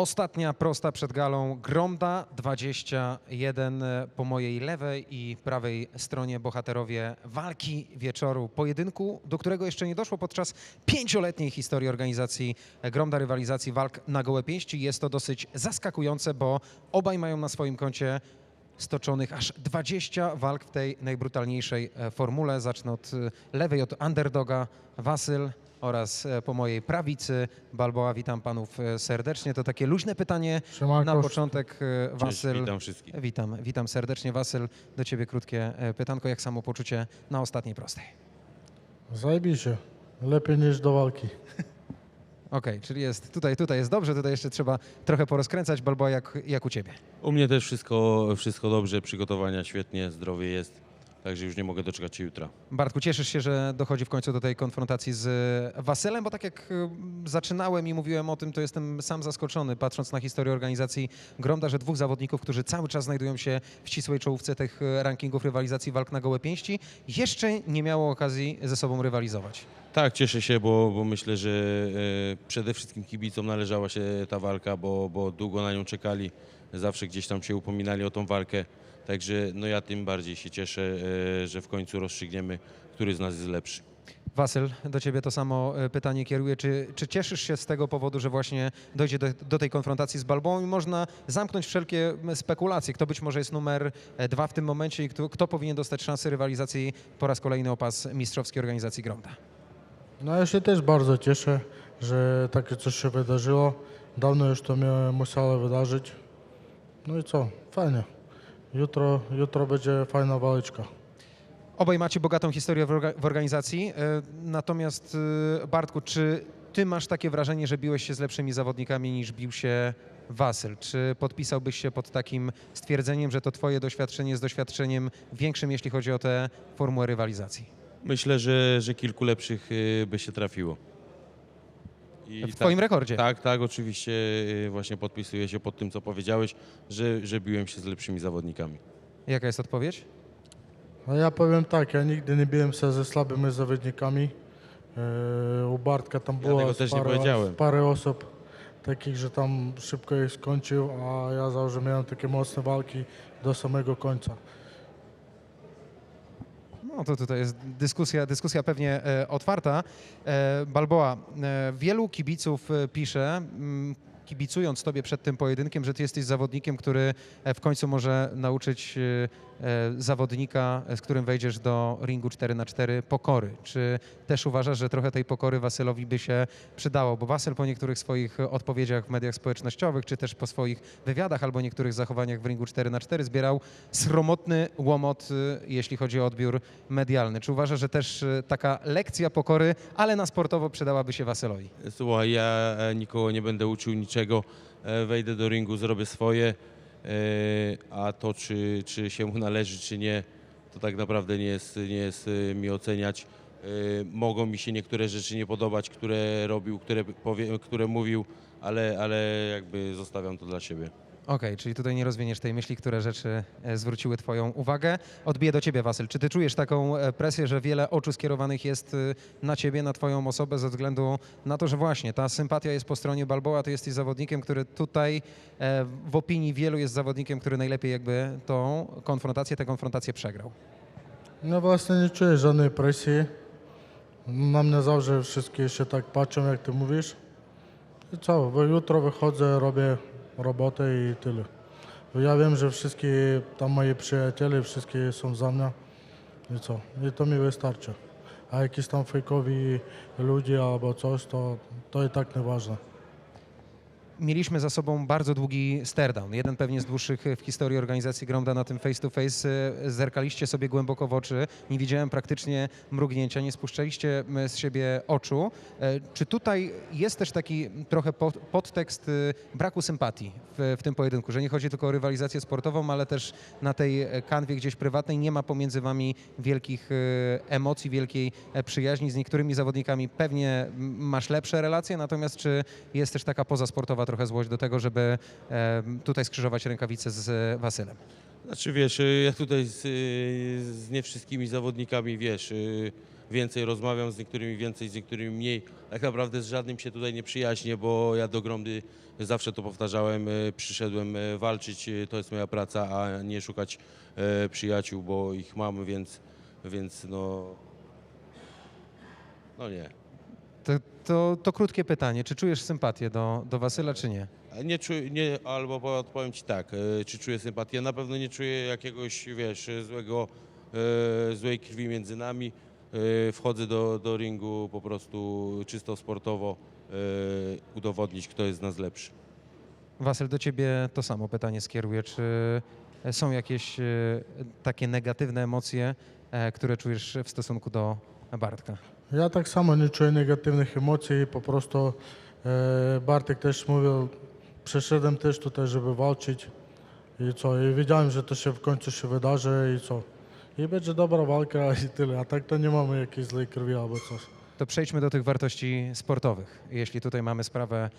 Ostatnia prosta przed galą. Gromda 21 po mojej lewej i prawej stronie bohaterowie walki wieczoru. Pojedynku, do którego jeszcze nie doszło podczas pięcioletniej historii organizacji Gromda rywalizacji walk na gołe pięści. Jest to dosyć zaskakujące, bo obaj mają na swoim koncie stoczonych aż 20 walk w tej najbrutalniejszej e, formule. Zacznę od e, lewej, od underdoga Wasyl oraz e, po mojej prawicy Balboa. Witam panów e, serdecznie. To takie luźne pytanie na początek. e, Cześć, Wasyl, witam wszystkich. witam, witam serdecznie. Wasyl, do ciebie krótkie pytanko. Jak samopoczucie na ostatniej prostej? Zajebiście. Lepiej niż do walki. Okej, czyli jest tutaj, tutaj jest dobrze, tutaj jeszcze trzeba trochę porozkręcać. Balboa, jak, jak u ciebie? U mnie też wszystko, wszystko dobrze, przygotowania świetnie, zdrowie jest, także już nie mogę doczekać się jutra. Bartku, cieszysz się, że dochodzi w końcu do tej konfrontacji z e, Wasylem, bo tak jak e, zaczynałem i mówiłem o tym, to jestem sam zaskoczony, patrząc na historię organizacji Gromda, że dwóch zawodników, którzy cały czas znajdują się w ścisłej czołówce tych e, rankingów rywalizacji walk na gołe pięści, jeszcze nie miało okazji ze sobą rywalizować. Tak, cieszę się, bo, bo myślę, że przede wszystkim kibicom należała się ta walka, bo, bo długo na nią czekali, zawsze gdzieś tam się upominali o tą walkę, także no ja tym bardziej się cieszę, e, że w końcu rozstrzygniemy, który z nas jest lepszy. Wasyl, do ciebie to samo e, pytanie kieruję. Czy, czy cieszysz się z tego powodu, że właśnie dojdzie do, do tej konfrontacji z Balboą i można zamknąć wszelkie spekulacje, kto być może jest numer e, dwa w tym momencie i kto, kto powinien dostać szansę rywalizacji po raz kolejny o pas mistrzowskiej organizacji Gromda? No ja się też bardzo cieszę, że takie coś się wydarzyło. Dawno już to miało, musiało wydarzyć. No i co? Fajnie. Jutro, jutro będzie fajna waleczka. Obaj macie bogatą historię w, orga- w organizacji, e, natomiast e, Bartku, czy ty masz takie wrażenie, że biłeś się z lepszymi zawodnikami niż bił się Wasyl? Czy podpisałbyś się pod takim stwierdzeniem, że to twoje doświadczenie jest doświadczeniem większym, jeśli chodzi o tę formułę rywalizacji? Myślę, że, że kilku lepszych e, by się trafiło. I W twoim rekordzie. Tak, tak, oczywiście e, właśnie podpisuję się pod tym, co powiedziałeś, że, że biłem się z lepszymi zawodnikami. Jaka jest odpowiedź? A ja powiem tak, ja nigdy nie biłem się ze słabymi zawodnikami. Eee, u Bartka tam było nie parę, powiedziałem. parę osób takich, że tam szybko je skończył, a ja zawsze miałem takie mocne walki do samego końca. No to tutaj jest dyskusja, dyskusja pewnie e, otwarta. E, Balboa, e, wielu kibiców pisze, mm, kibicując tobie przed tym pojedynkiem, że ty jesteś zawodnikiem, który e, w końcu może nauczyć e, e, zawodnika, z którym wejdziesz do ringu 4 na 4 pokory. Czy też uważasz, że trochę tej pokory Wasylowi by się przydało? Bo Wasyl po niektórych swoich odpowiedziach w mediach społecznościowych, czy też po swoich wywiadach albo niektórych zachowaniach w ringu 4 na 4 zbierał sromotny łomot, jeśli chodzi o odbiór medialny. Czy uważasz, że też taka lekcja pokory, ale na sportowo przydałaby się Wasylowi? Słuchaj, ja nikogo nie będę uczył niczego. E, Wejdę do ringu, zrobię swoje, e, a to czy, czy się mu należy, czy nie, to tak naprawdę nie jest, nie jest e, mi oceniać. Mogą mi się niektóre rzeczy nie podobać, które robił, które, powie, które mówił, ale, ale jakby zostawiam to dla siebie. Okej, czyli tutaj nie rozwiniesz tej myśli, które rzeczy e, zwróciły Twoją uwagę. Odbiję do Ciebie, Wasyl. Czy Ty czujesz taką e, presję, że wiele oczu skierowanych jest y, na Ciebie, na Twoją osobę ze względu na to, że właśnie ta sympatia jest po stronie Balboa, Ty jesteś zawodnikiem, który tutaj e, w opinii wielu jest zawodnikiem, który najlepiej jakby tą konfrontację, tę konfrontację przegrał. No właśnie nie czuję żadnej presji. Na mnie zawsze wszystkie się tak patrzą, jak ty mówisz. I co, bo jutro wychodzę, robię robotę i tyle. Bo ja wiem, że wszystkie tam moi przyjaciele, wszystkie są za mnie. I co, i to mi wystarczy. A jakieś tam fejkowi ludzie albo coś, to, to i tak nieważne. Mieliśmy za sobą bardzo długi staredown, jeden pewnie z dłuższych w historii organizacji Gromda na tym face to face. Zerkaliście sobie głęboko w oczy, nie widziałem praktycznie mrugnięcia, nie spuszczaliście z siebie oczu. E, Czy tutaj jest też taki trochę pod- podtekst e, braku sympatii w, w tym pojedynku, że nie chodzi tylko o rywalizację sportową, ale też na tej e, kanwie gdzieś prywatnej nie ma pomiędzy wami wielkich emocji, wielkiej przyjaźni. Z niektórymi zawodnikami pewnie masz lepsze relacje, natomiast czy jest też taka pozasportowa trochę złość do tego, żeby e, tutaj skrzyżować rękawice z Wasylem? Znaczy wiesz, y, ja tutaj z, y, z nie wszystkimi zawodnikami, wiesz, y, więcej rozmawiam, z niektórymi więcej, z niektórymi mniej. Tak naprawdę z żadnym się tutaj nie przyjaźnię, bo ja do Gromdy zawsze to powtarzałem, przyszedłem walczyć, to jest moja praca, a nie szukać y, przyjaciół, bo ich mam, więc, więc no, no nie. To, to, to krótkie pytanie. Czy czujesz sympatię do, do Wasyla, czy nie? Nie czuję, nie, albo po- odpowiem Ci tak, e, czy czuję sympatię? Na pewno nie czuję jakiegoś, wiesz, złego, e, złej krwi między nami. E, wchodzę do, do ringu po prostu czysto sportowo e, udowodnić, kto jest z nas lepszy. Wasyl, do ciebie to samo pytanie skieruję. Czy są jakieś e, takie negatywne emocje, e, które czujesz w stosunku do Bartka? Tak samo nie czuję negatywnych emocji, po prostu e, Bartek też mówił, przyszedłem też tutaj, żeby walczyć i co, i wiedziałem, że to się w końcu się wydarzy i co. I będzie dobra walka i tyle, a tak to nie mamy jakiejś złej krwi albo coś. To przejdźmy do tych wartości sportowych. Jeśli tutaj mamy sprawę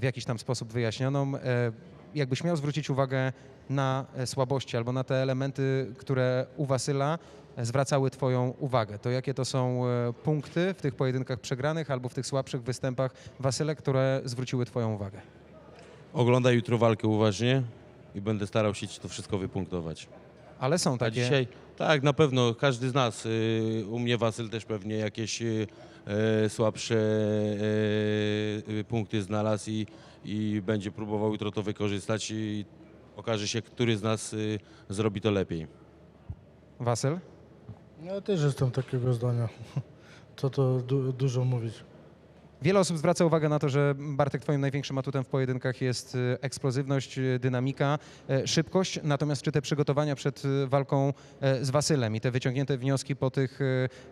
w jakiś tam sposób wyjaśnioną, e, jakbyś miał zwrócić uwagę na e, słabości albo na te elementy, które u Wasyla e, zwracały Twoją uwagę, to jakie to są e, punkty w tych pojedynkach przegranych albo w tych słabszych występach Wasyle, które zwróciły Twoją uwagę? Oglądaj jutro walkę uważnie i będę starał się Ci to wszystko wypunktować. Ale są A takie. dzisiaj, tak, na pewno każdy z nas, y, u mnie Wasyl też pewnie jakieś y, e, słabsze y, punkty znalazł i, i będzie próbował jutro to wykorzystać i okaże się, który z nas y, zrobi to lepiej. Wasyl? Ja też jestem takiego zdania. Co to du- dużo mówić. Wiele osób zwraca uwagę na to, że Bartek twoim największym atutem w pojedynkach jest y, eksplozywność, y, dynamika, y, szybkość. Natomiast czy te przygotowania przed walką z Wasylem i te wyciągnięte wnioski po tych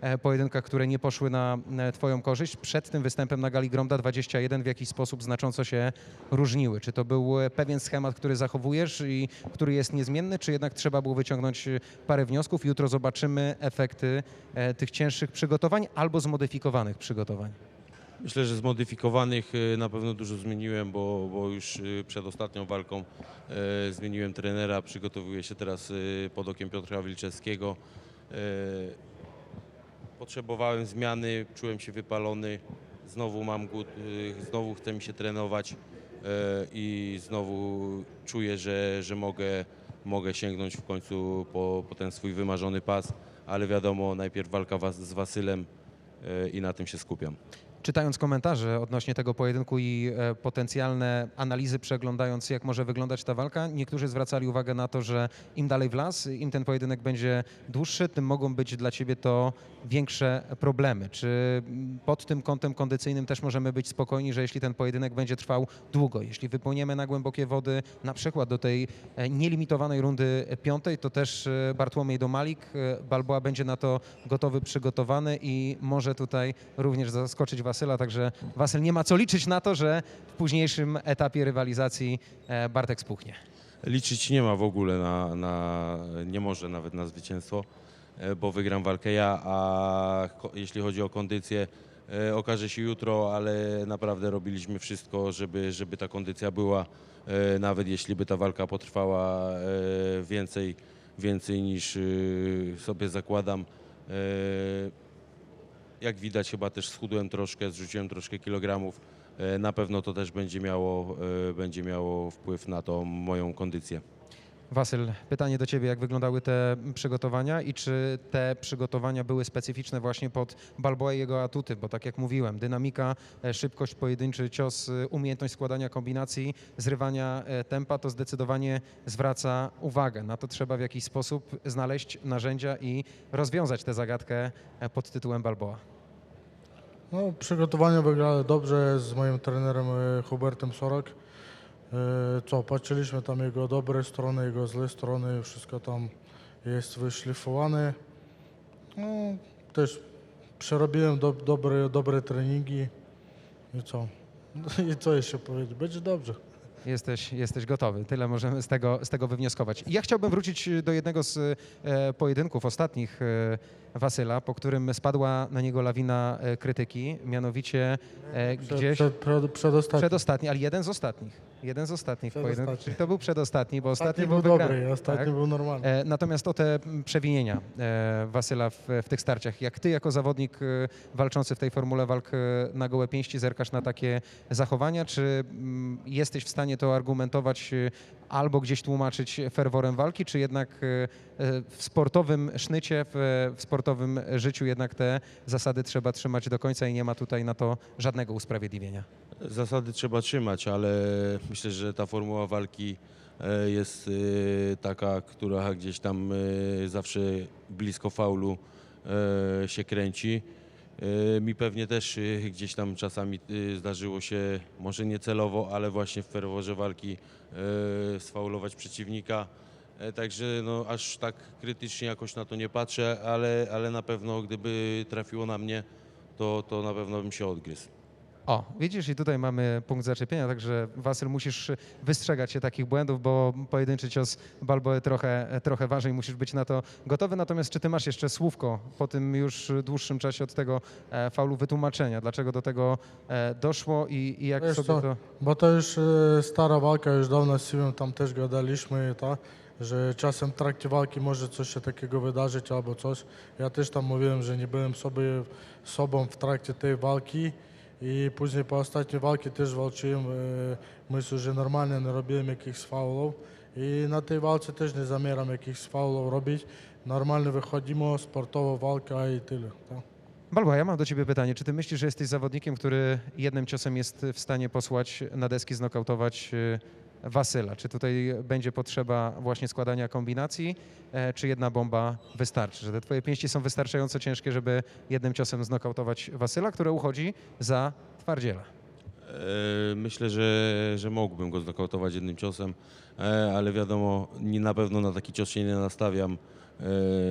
e, pojedynkach, które nie poszły na twoją korzyść, przed tym występem na Gali Gromda 21 w jakiś sposób znacząco się różniły? Czy to był e, pewien schemat, który zachowujesz i który jest niezmienny, czy jednak trzeba było wyciągnąć parę wniosków? Jutro zobaczymy efekty e, tych cięższych przygotowań albo zmodyfikowanych przygotowań. Myślę, że zmodyfikowanych y, na pewno dużo zmieniłem, bo, bo już y, przed ostatnią walką e, zmieniłem trenera, przygotowuję się teraz y, pod okiem Piotra Wilczewskiego. Potrzebowałem zmiany, czułem się wypalony, znowu mam y, znowu chce mi się trenować i znowu czuję, że, że mogę, mogę sięgnąć w końcu po, po ten swój wymarzony pas, ale wiadomo, najpierw walka z Wasylem i na tym się skupiam. Czytając komentarze odnośnie tego pojedynku i e, potencjalne analizy, przeglądając jak może wyglądać ta walka, niektórzy zwracali uwagę na to, że im dalej w las, im ten pojedynek będzie dłuższy, tym mogą być dla ciebie to większe problemy. Czy pod tym kątem kondycyjnym też możemy być spokojni, że jeśli ten pojedynek będzie trwał długo, jeśli wypłyniemy na głębokie wody, na przykład do tej e, nielimitowanej rundy piątej, to też e, Bartłomiej Domalik, Balboa będzie na to gotowy, przygotowany i może tutaj również zaskoczyć Wasyla, także Wasyl nie ma co liczyć na to, że w późniejszym etapie rywalizacji e, Bartek spuchnie. Liczyć nie ma w ogóle na, na nie może nawet na zwycięstwo, e, bo wygram walkę ja, a jeśli chodzi o kondycję, e, okaże się jutro, ale naprawdę robiliśmy wszystko, żeby, żeby ta kondycja była, nawet jeśli by ta walka potrwała więcej, więcej niż sobie zakładam. Jak widać chyba też schudłem troszkę, zrzuciłem troszkę kilogramów. E, Na pewno to też będzie miało, e, będzie miało wpływ na tą moją kondycję. Wasyl, pytanie do Ciebie, jak wyglądały te przygotowania i czy te przygotowania były specyficzne właśnie pod Balboa i jego atuty, bo tak jak mówiłem, dynamika, e, szybkość, pojedynczy cios, e, umiejętność składania kombinacji, zrywania e, tempa, to zdecydowanie zwraca uwagę. Na to trzeba w jakiś sposób znaleźć narzędzia i rozwiązać tę zagadkę pod tytułem Balboa. No, przygotowania wygrały dobrze z moim trenerem Hubertem Sorok. E, Co, patrzyliśmy tam jego dobre strony, jego złe strony, wszystko tam jest wyszlifowane. No, też przerobiłem do, dobre, dobre treningi i co? I co jeszcze powiedzieć? Będzie dobrze. Jesteś, jesteś gotowy. Tyle możemy z tego, z tego wywnioskować. Ja chciałbym wrócić do jednego z e, pojedynków ostatnich e, Wasyla, po którym spadła na niego lawina e, krytyki, mianowicie e, Przed, gdzieś przed, przed, przedostatni. przedostatni, ale jeden z ostatnich. Jeden z ostatnich Przedostatni. pojedynków. Czyli to był przedostatni, bo ostatni, Ostatni był wygrany, dobry, ostatni tak? był normalny. E, Natomiast o te przewinienia e, Wasyla w, w tych starciach, jak ty jako zawodnik e, walczący w tej formule walk e, na gołe pięści zerkasz na takie zachowania, czy mm, jesteś w stanie to argumentować e, albo gdzieś tłumaczyć ferworem walki, czy jednak e, w sportowym sznycie, w, w sportowym życiu jednak te zasady trzeba trzymać do końca i nie ma tutaj na to żadnego usprawiedliwienia? Zasady trzeba trzymać, ale myślę, że ta formuła walki e, jest e, taka, która gdzieś tam e, zawsze blisko faulu się kręci. Mi pewnie też gdzieś tam czasami zdarzyło się, może nie celowo, ale właśnie w ferworze walki sfaulować przeciwnika. Także no, aż tak krytycznie jakoś na to nie patrzę, ale, ale na pewno gdyby trafiło na mnie, to, to na pewno bym się odgryzł. O, widzisz, i tutaj mamy punkt zaczepienia, także Wasyl musisz wystrzegać się takich błędów, bo pojedynczy cios Balboe trochę, trochę waży i musisz być na to gotowy. Natomiast czy ty masz jeszcze słówko po tym już dłuższym czasie od tego e, faulu wytłumaczenia, dlaczego do tego e, doszło i, i jak Wiesz sobie co, to... Bo to już e, stara walka, już dawno z Siwem tam też gadaliśmy, tak, że czasem w trakcie walki może coś się takiego wydarzyć albo coś. Ja też tam mówiłem, że nie byłem sobie sobą w trakcie tej walki i później po ostatniej walki też walczyłem. E, myślę, że normalnie nie robiłem jakichś faulów i na tej walce też nie zamieram jakichś faulów robić. Normalnie wychodzimy, sportowa walka i tyle. Tak. Balboa, ja mam do ciebie pytanie. Czy ty myślisz, że jesteś zawodnikiem, który jednym ciosem jest w stanie posłać na deski, znokautować e, Wasyla? Czy tutaj będzie potrzeba właśnie składania kombinacji, e, czy jedna bomba wystarczy? Że te twoje pięści są wystarczająco ciężkie, żeby jednym ciosem znokautować Wasyla, które uchodzi za twardziela? E, Myślę, że, że mógłbym go znokautować jednym ciosem, e, ale wiadomo, nie, na pewno na taki cios się nie nastawiam,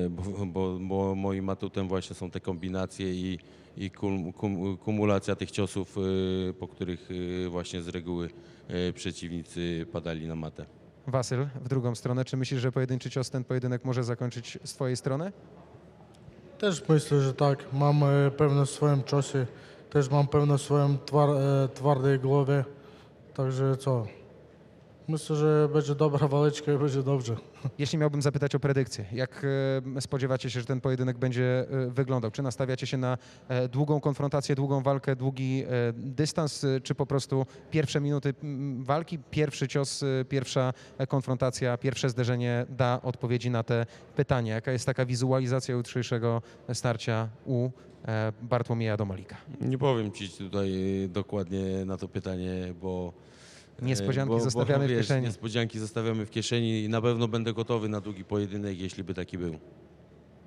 bo, bo, bo moim atutem właśnie są te kombinacje i, i kum, kum, kumulacja tych ciosów, e, po których e, właśnie z reguły e, przeciwnicy padali na matę. Wasyl, w drugą stronę, czy myślisz, że pojedynczy cios ten pojedynek może zakończyć z twojej strony? Też myślę, że tak. Mam e, pewne swoim czasie, też mam pewne swoim twar, e, twardej głowie. Także co? Myślę, że będzie dobra waleczka i będzie dobrze. Jeśli miałbym zapytać o predykcję, jak e, spodziewacie się, że ten pojedynek będzie e, wyglądał? Czy nastawiacie się na e, długą konfrontację, długą walkę, długi dystans, czy po prostu pierwsze minuty walki, pierwszy cios, pierwsza konfrontacja, pierwsze zderzenie da odpowiedzi na te pytania? Jaka jest taka wizualizacja jutrzejszego starcia u Bartłomieja Domalika? Nie powiem Ci tutaj dokładnie na to pytanie, bo... Niespodzianki bo, zostawiamy bo, w wiesz, kieszeni. Niespodzianki zostawiamy w kieszeni i na pewno będę gotowy na długi pojedynek, jeśli by taki był.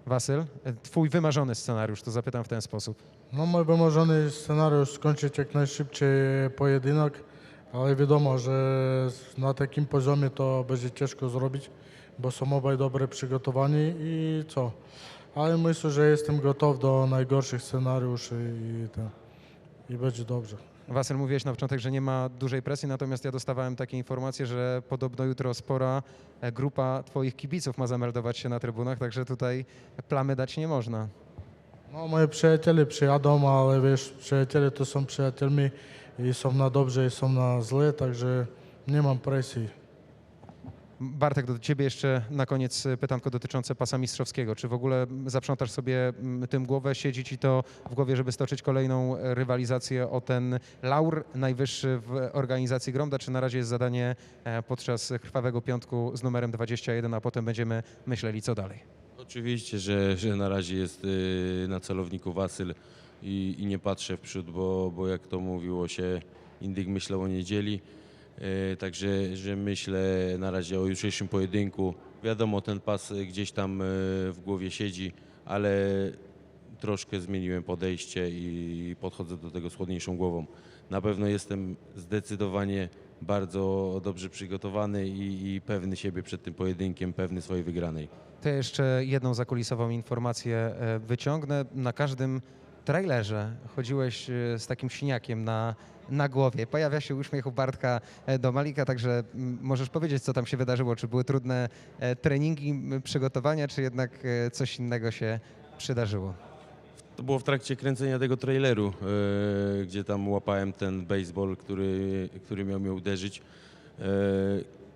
Wasyl, e, twój wymarzony scenariusz, to zapytam w ten sposób. No mój wymarzony scenariusz skończyć jak najszybciej pojedynek, ale wiadomo, że na takim poziomie to będzie ciężko zrobić, bo są obaj dobrze przygotowani i co? Ale myślę, że jestem gotów do najgorszych scenariuszy i, ten, i będzie dobrze. Wasyl, mówiłeś na początek, że nie ma dużej presji, natomiast ja dostawałem takie informacje, że podobno jutro spora e, grupa twoich kibiców ma zameldować się na trybunach, także tutaj plamy dać nie można. No, moi przyjaciele przyjadą, ale wiesz, przyjaciele to są przyjaciółmi i są na dobrze i są na źle, także nie mam presji. Bartek, do ciebie jeszcze na koniec e, pytanko dotyczące pasa mistrzowskiego. Czy w ogóle zaprzątasz sobie tym głowę, siedzi ci to w głowie, żeby stoczyć kolejną e, rywalizację o ten laur najwyższy w organizacji Gromda, czy na razie jest zadanie e, podczas krwawego piątku z numerem 21, a potem będziemy myśleli, co dalej? Oczywiście, że, że na razie jest y, na celowniku Wasyl i, i nie patrzę w przód, bo, bo jak to mówiło się, indyk myślał o niedzieli. Y, Także, że myślę na razie o jutrzejszym pojedynku. Wiadomo, ten pas y, gdzieś tam y, w głowie siedzi, ale troszkę zmieniłem podejście i podchodzę do tego z chłodniejszą głową. Na pewno jestem zdecydowanie bardzo dobrze przygotowany i, i pewny siebie przed tym pojedynkiem, pewny swojej wygranej. To jeszcze jedną zakulisową informację e, wyciągnę. Na każdym trailerze chodziłeś e, z takim siniakiem na, na głowie. Pojawia się uśmiech u Bartka e, do Malika, także możesz powiedzieć, co tam się wydarzyło. Czy były trudne e, treningi, przygotowania, czy jednak coś innego się przydarzyło? To było w trakcie kręcenia tego traileru, e, gdzie tam łapałem ten baseball, który, który miał mnie uderzyć. E,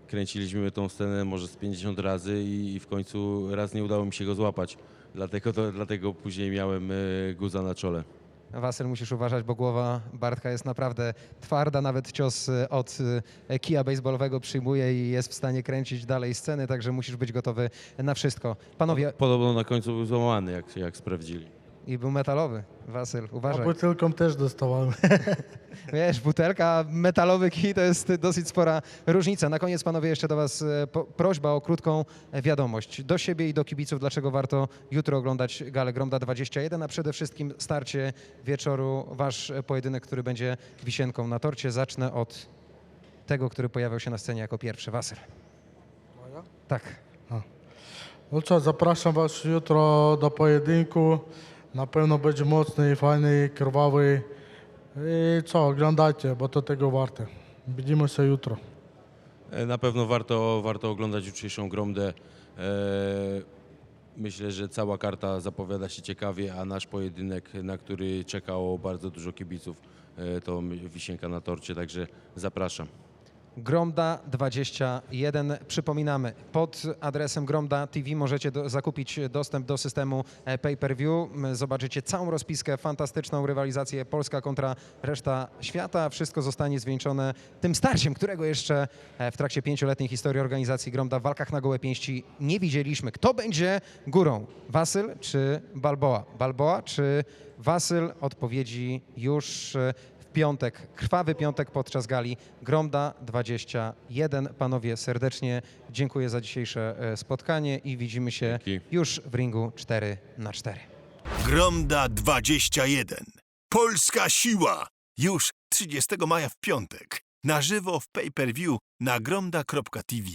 kręciliśmy tą scenę może z 50 razy i w końcu raz nie udało mi się go złapać. Dlatego, to, dlatego później miałem e, guza na czole. Wasyl, musisz uważać, bo głowa Bartka jest naprawdę twarda. Nawet cios e, od e, kija baseballowego przyjmuje i jest w stanie kręcić dalej sceny, także musisz być gotowy na wszystko. Panowie, Podobno na końcu był złamany, jak, jak sprawdzili. I był metalowy. Wasyl, A uważaj. butelką też dostawałem. Wiesz, butelka, a metalowy kij to jest dosyć spora różnica. Na koniec, panowie, jeszcze do was e, prośba o krótką e, wiadomość. Do siebie i do kibiców, dlaczego warto jutro oglądać Galę Gromda 21, a przede wszystkim starcie wieczoru, wasz pojedynek, który będzie wisienką na torcie. Zacznę od tego, który pojawiał się na scenie jako pierwszy. Wasyl. Tak. No co, zapraszam Was jutro do pojedynku. Na pewno będzie mocny fajny, krwawy. I co, oglądajcie, bo to tego warte. Widzimy się jutro. E, Na pewno warto, warto oglądać jutrzejszą gromdę. E, Myślę, że cała karta zapowiada się ciekawie, a nasz pojedynek, na który czekało bardzo dużo kibiców, e, to wisienka na torcie, także zapraszam. Gromda 21. Przypominamy, pod adresem Gromda TV możecie do, zakupić dostęp do systemu e, pay-per-view. Zobaczycie całą rozpiskę, fantastyczną rywalizację Polska kontra reszta świata. Wszystko zostanie zwieńczone tym starciem, którego jeszcze e, w trakcie pięcioletniej historii organizacji Gromda w walkach na gołe pięści nie widzieliśmy. Kto będzie górą? Wasyl czy Balboa? Balboa czy Wasyl? Odpowiedzi już e, piątek, krwawy piątek podczas gali Gromda 21. Panowie, serdecznie dziękuję za dzisiejsze e, spotkanie i widzimy się Dzięki. już w ringu 4 na 4 Gromda 21. Polska siła. Już 30 maja w piątek. Na żywo w pay-per-view na gromda.tv.